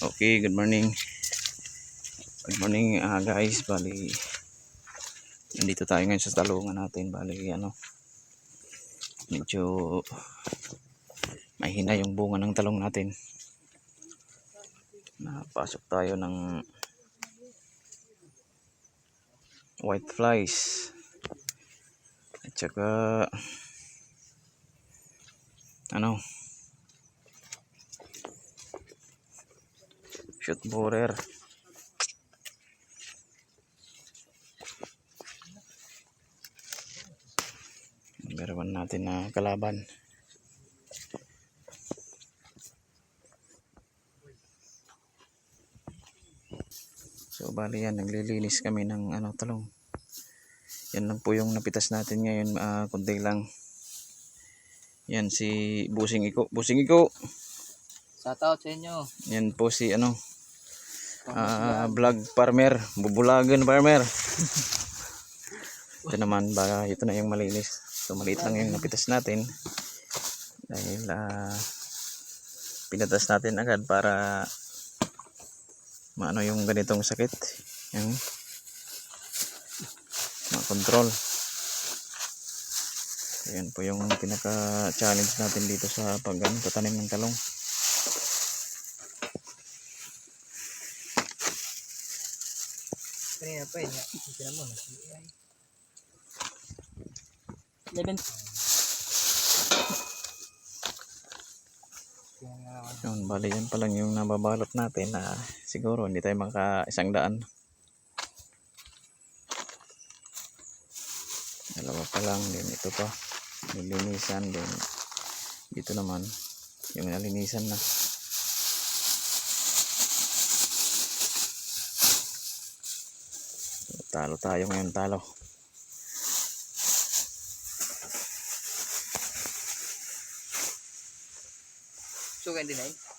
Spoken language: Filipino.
Okay, good morning. Good morning ah, guys. Bali, nandito tayo ngayon sa talungan natin. Bali, ano, medyo mahina yung bunga ng talong natin. Napasok tayo ng white flies. At saka, ano, shoot borer. Meron natin na kalaban. So bali yan, naglilinis kami ng ano talong. Yan lang po yung napitas natin ngayon, ah kunti lang. Yan si Busing Iko. Busing Iko. Shout out sa inyo. Yan po si ano, ah vlog farmer, bubulagan farmer. ito naman, ba, ito na yung malinis. So maliit lang yung napitas natin. Dahil ah pinatas natin agad para maano yung ganitong sakit. Yung makontrol. So, yan po yung pinaka-challenge natin dito sa pag tatanim ng talong. Kanina pa yun. Hindi na mo. Eleven. Yan na naman. Yun, bali yan pa lang yung nababalot natin na siguro hindi tayo maka isang daan. Dalawa pa lang, din ito pa. Nilinisan, din dito naman, yung nalinisan na. Talo tayo ngayon, talo. So, hindi na eh.